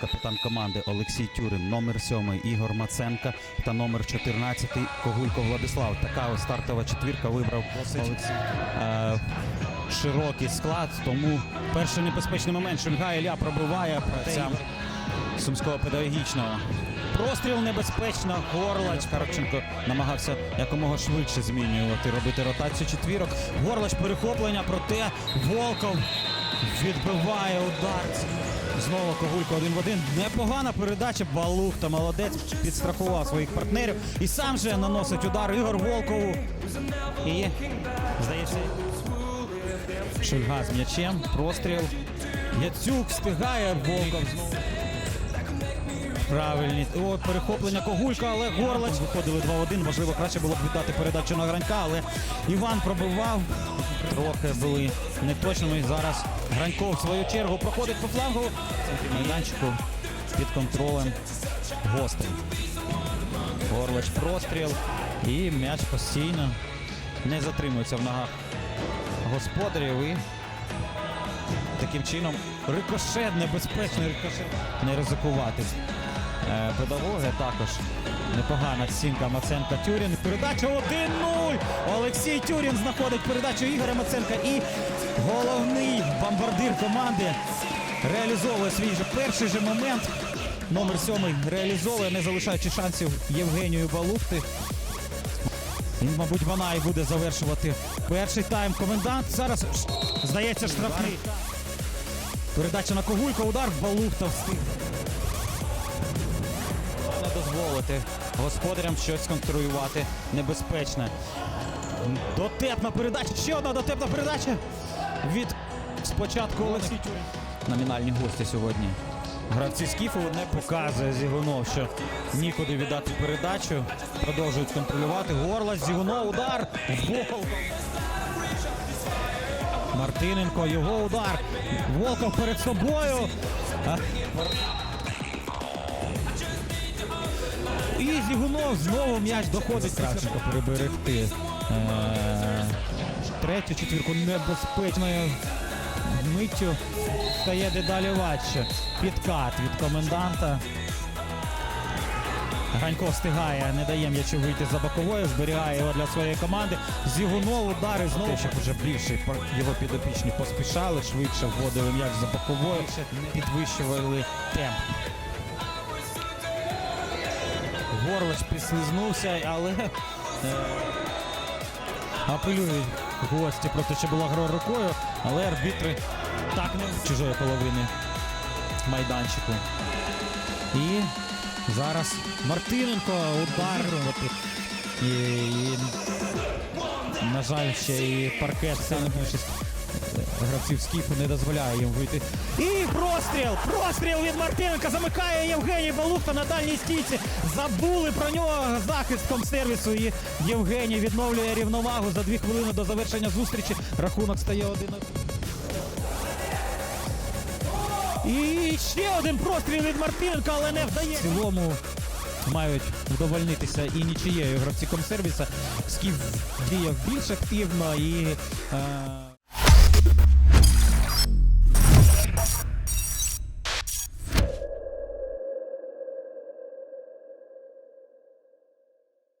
капітан команди Олексій Тюрин, номер 7 Ігор Маценка та номер 14 Когулько Владислав. Така ось стартова четвірка вибрав Олексій. Е, широкий склад, тому перший небезпечний момент Шульга Ілля пробиває працям Сумського педагогічного. Простріл небезпечно, Горлач. Карпченко намагався якомога швидше змінювати, робити ротацію четвірок. Горлач перехоплення, проте Волков відбиває удар. Знову Когулько один в один. Непогана передача. Балухта молодець підстрахував своїх партнерів. І сам же наносить удар Ігор Волкову. І здається. Шульга з м'ячем. Простріл. Яцюк встигає Волков знову. Правильні. О, перехоплення Когулька, але Горлач. Виходили 2-1. Можливо, краще було б віддати передачу на Гранька, але Іван пробивав. Трохи були неточними. Зараз Гранько в свою чергу проходить по флангу. Майданчику під контролем гостей. Горлач простріл. І м'яч постійно не затримується в ногах господарів. І таким чином рикошет, небезпечний рикошет. Не ризикувати. Е, Педагоги також непогана стінка Маценка Тюрін. Передача 1-0. Олексій Тюрін знаходить передачу Ігоря Маценка. І головний бомбардир команди реалізовує свій же перший же момент. Номер сьомий реалізовує, не залишаючи шансів Євгенію Балухти. Він, мабуть, вона і буде завершувати перший тайм. Комендант зараз здається штрафний. Передача на Когулька, удар Балухта встиг. Дозволити господарям щось конструювати небезпечне. Дотепна передача. Ще одна дотепна передача від спочатку Олексій. Номінальні гості сьогодні. Гравці Скіфу не показує Зігунов, що нікуди віддати передачу. Продовжують контролювати. Горлач, Зігунов, удар. Волков. Мартиненко, його удар. Волков перед собою. І Зігунов знову м'яч доходить. Кравченко переберегти. Е, Третю четвірку небезпечною миттю стає дедалі важче. Підкат від коменданта. Ганько встигає, не дає м'ячу вийти за боковою, зберігає його для своєї команди. Зігунов удари знову, щоб вже більше його підопічні поспішали, швидше вводили м'яч за боковою, підвищували темп. Горлач підслизнувся, але е, апелюють гості проти що була гра рукою, але арбітри так не чужої половини майданчику. І зараз Мартиненко удар. І, і, на жаль, ще і паркет сильна більшість е, гравців Скіфу не дозволяє їм вийти. І простріл! Простріл від Мартиненка замикає Євгеній Балухта на дальній стійці. Забули про нього захист комсервісу. І Євгеній відновлює рівновагу за дві хвилини до завершення зустрічі. Рахунок стає 1 І ще один простріл від Мартиненка, але не вдає. В цілому мають вдовольнитися і нічиєю гравці комсервіса. Скіф діяв більш активно і. Е...